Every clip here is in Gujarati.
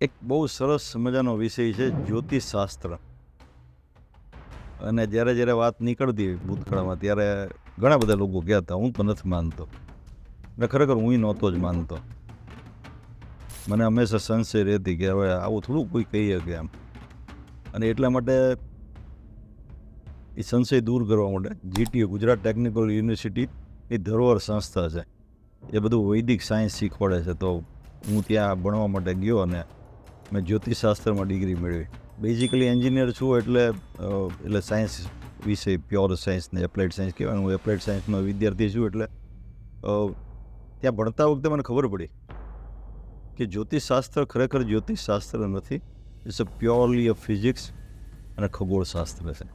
એક બહુ સરસ મજાનો વિષય છે જ્યોતિષશાસ્ત્ર. અને જ્યારે જ્યારે વાત નીકળતી ભૂતકાળમાં, ત્યારે ઘણા બધા લોકો કહેતા, હું તો નથી માનતો. ને ખરેખર હું નહોતો જ માનતો. મને હંમેશા સંશય રહેતી કે હવે આવું થોડું કોઈ કહી શકે એમ અને એટલા માટે એ સંશય દૂર કરવા માટે જીટીયુ, ગુજરાત ટેકનિકલ યુનિવર્સિટી, એ ધરોહર સંસ્થા છે. એ બધું વૈદિક સાયન્સ શીખવાડે છે. તો હું ત્યાં ભણવા માટે ગયો અને મેં જ્યોતિષશાસ્ત્રમાં ડિગ્રી મેળવી. બેઝિકલી એન્જિનિયર છું એટલે એટલે સાયન્સ વિષય પ્યોર સાયન્સને એપ્લાઇડ સાયન્સ કહેવાય. હું એપ્લાઇડ સાયન્સનો વિદ્યાર્થી છું એટલે ત્યાં ભણતા વખતે મને ખબર પડી કે જ્યોતિષશાસ્ત્ર ખરેખર જ્યોતિષશાસ્ત્ર નથી. It's a purely a physics અને ખગોળશાસ્ત્ર છે.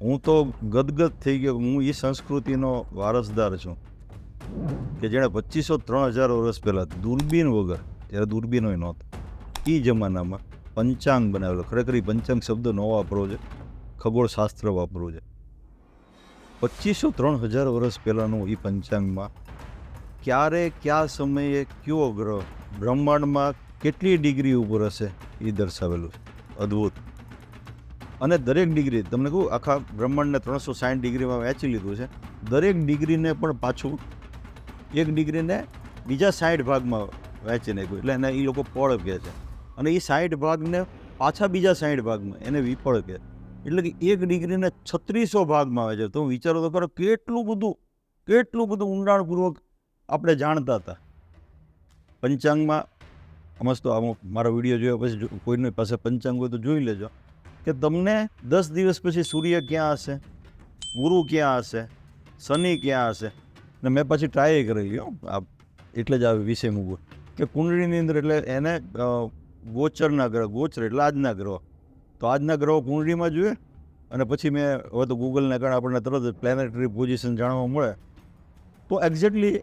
હું તો ગદગદ થઈ ગયો. હું એ સંસ્કૃતિનો વારસદાર છું કે જેણે પચીસો ત્રણ હજાર વર્ષ પહેલાં દૂરબીન વગર, જ્યારે દૂરબીનો નહોતા એ જમાનામાં પંચાંગ બનાવેલો. ખરેખર એ પંચાંગ શબ્દ ન વાપરવો છે ખગોળશાસ્ત્ર વાપરવું છે પચીસો ત્રણ હજાર વર્ષ પહેલાંનું એ પંચાંગમાં ક્યારે, કયા સમયે, કયો ગ્રહ, બ્રહ્માંડમાં કેટલી ડિગ્રી ઉપર હશે એ દર્શાવેલું છે. અદ્ભુત. અને દરેક ડિગ્રી, તમને કહું, આખા બ્રહ્માંડને ત્રણસો સાઠ ડિગ્રીમાં વહેંચી લીધું છે. દરેક ડિગ્રીને પણ પાછું એક ડિગ્રીને બીજા સાઠ ભાગમાં વહેંચી નાખ્યું. એટલે એને એ લોકો પળ કહે છે. અને એ સાઠ ભાગને પાછા બીજા સાઠ ભાગમાં, એને વિપળ કહે એટલે કે એક ડિગ્રીને છત્રીસો ભાગમાં આવે છે. તો વિચારો તો કરો કેટલું બધું કેટલું બધું ઊંડાણપૂર્વક આપણે જાણતા હતા. પંચાંગમાં આમાં તો અમુક મારો વીડિયો જોયા પછી કોઈની પાસે પંચાંગ હોય તો જોઈ લેજો. કે તમને દસ દિવસ પછી સૂર્ય ક્યાં હશે? ગુરુ ક્યાં હશે? શનિ ક્યાં હશે? ને મેં પછી ટ્રાય કરેલી એટલે જ આ વિષય મૂકવું કે કુંડળીની અંદર એટલે એને ગોચરના ગ્રહ, ગોચર એટલે આજના ગ્રહ. તો આજના ગ્રહો કુંડળીમાં જોઈએ અને પછી મેં હવે તો ગૂગલને કારણે આપણને તરત જ પ્લેનેટરી પોઝિશન જાણવા મળે. તો એક્ઝેક્ટલી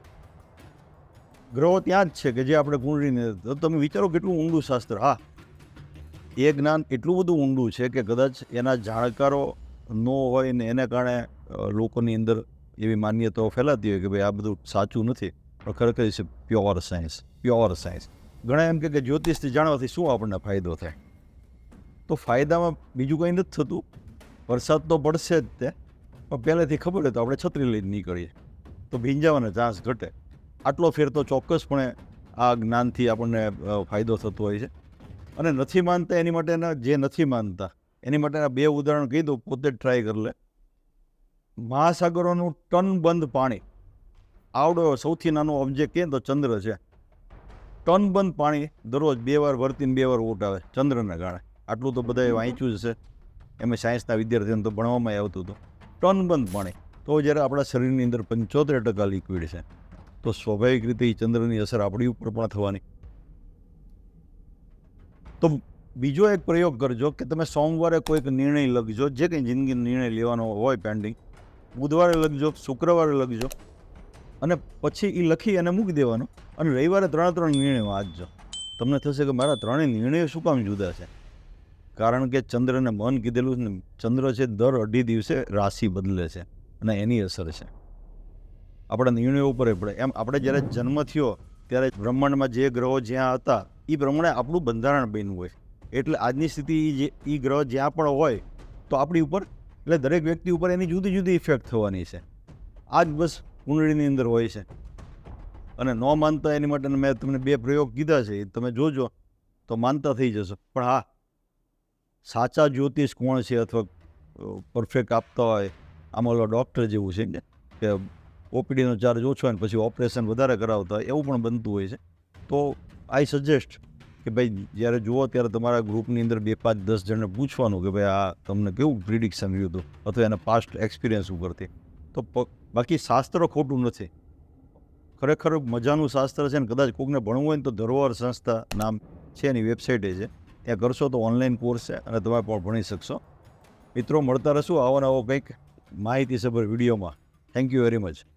ગ્રહો ત્યાં જ છે કે જે આપણે કુંડળીને તો તમે વિચારો કેટલું ઊંડું શાસ્ત્ર. હા, એ જ્ઞાન એટલું બધું ઊંડું છે કે કદાચ એના જાણકારો ન હોય ને એને કારણે લોકોની અંદર એવી માન્યતાઓ ફેલાતી હોય કે ભાઈ આ બધું સાચું નથી. પણ ખરેખર છે પ્યોર સાયન્સ પ્યોર સાયન્સ ઘણા એમ કે જ્યોતિષથી જાણવાથી શું આપણને ફાયદો થાય? તો ફાયદામાં બીજું કંઈ નથી થતું. વરસાદ તો પડશે જ તે. પણ પહેલેથી ખબર હોય તો આપણે છત્રી લઈને નીકળીએ. તો ભીંજાવાનો ચાન્સ ઘટે. આટલો ફેર તો ચોક્કસપણે આ જ્ઞાનથી આપણને ફાયદો થતો હોય છે. અને નથી માનતા એની માટેના જે નથી માનતા, એની માટેના બે ઉદાહરણ કહી દઉં, પોતે જ ટ્રાય કરી લે. મહાસાગરોનું ટન બંધ પાણી. આવડો સૌથી નાનો ઓબ્જેક્ટ કહે તો ચંદ્ર છે. ટન બંધ પાણી દરરોજ બે વાર વર્તીને બે વાર આવે, ચંદ્રના ગાળે. આટલું તો બધાએ વાંચ્યું જ છે. એમાં સાયન્સના વિદ્યાર્થીઓને તો ભણવામાં આવતું હતું. ટન બંધ પાણી. તો જ્યારે આપણા શરીરની અંદર પંચોતેર ટકા લિક્વિડ છે, તો સ્વાભાવિક રીતે એ ચંદ્રની અસર આપણી ઉપર પણ થવાની. તો બીજો એક પ્રયોગ કરજો કે તમે સોમવારે કોઈક નિર્ણય લખજો, જે કંઈ જિંદગી નિર્ણય લેવાનો હોય પેન્ડિંગ બુધવારે લખજો શુક્રવારે લખજો. અને પછી એ લખી અને મૂકી દેવાનો. અને રવિવારે ત્રણ ત્રણ નિર્ણયો વાંચજો તમને થશે કે મારા ત્રણેય નિર્ણયો શું કામ જુદા છે? કારણ કે ચંદ્રને મન કીધેલું છે ને, ચંદ્ર છે દર અઢી દિવસે રાશિ બદલે છે અને એની અસર છે. આપણા નિર્ણયો ઉપર પડે. એમ આપણે જ્યારે જન્મ થયો, ત્યારે બ્રહ્માંડમાં જે ગ્રહો જ્યાં હતા એ પ્રમાણે આપણું બંધારણ બન્યું હોય. એટલે આજની સ્થિતિ જે એ ગ્રહ જ્યાં પણ હોય, તો આપણી ઉપર, એટલે દરેક વ્યક્તિ ઉપર એની જુદી જુદી ઇફેક્ટ થવાની છે. આજ બસ કુંડળીની અંદર હોય છે. અને ન માનતા એની માટે મેં તમને બે પ્રયોગ કીધા છે, એ તમે જોજો, તો માનતા થઈ જશો. પણ હા, સાચા જ્યોતિષ કોણ છે અથવા પરફેક્ટ આપતા હોય, આમાં ઓલો ડૉક્ટર જેવું છે કે ઓપીડીનો ચાર્જ ઓછો હોય ને પછી ઓપરેશન વધારે કરાવતા હોય, એવું પણ બનતું હોય છે. તો આઈ સજેસ્ટ કે ભાઈ, જ્યારે જુઓ ત્યારે તમારા ગ્રુપની અંદર બે પાંચ દસ જણને પૂછવાનું કે ભાઈ, આ તમને કેવું પ્રિડિક્શન રહ્યું હતું? અથવા એના પાસ્ટ એક્સપિરિયન્સ ઉપરથી. તો બાકી શાસ્ત્ર ખોટું નથી ખરેખર મજાનું શાસ્ત્ર છે ને કદાચ કોકને ભણવું હોય ને તો ધરોહર સંસ્થા નામ છે એની વેબસાઇટે છે. ત્યાં કરશો તો ઓનલાઈન કોર્સ છે અને તમે પણ ભણી શકશો. મિત્રો, મળતા રહેશું આવો નવો કંઈક માહિતીસભર વિડીયોમાં. Thank you very much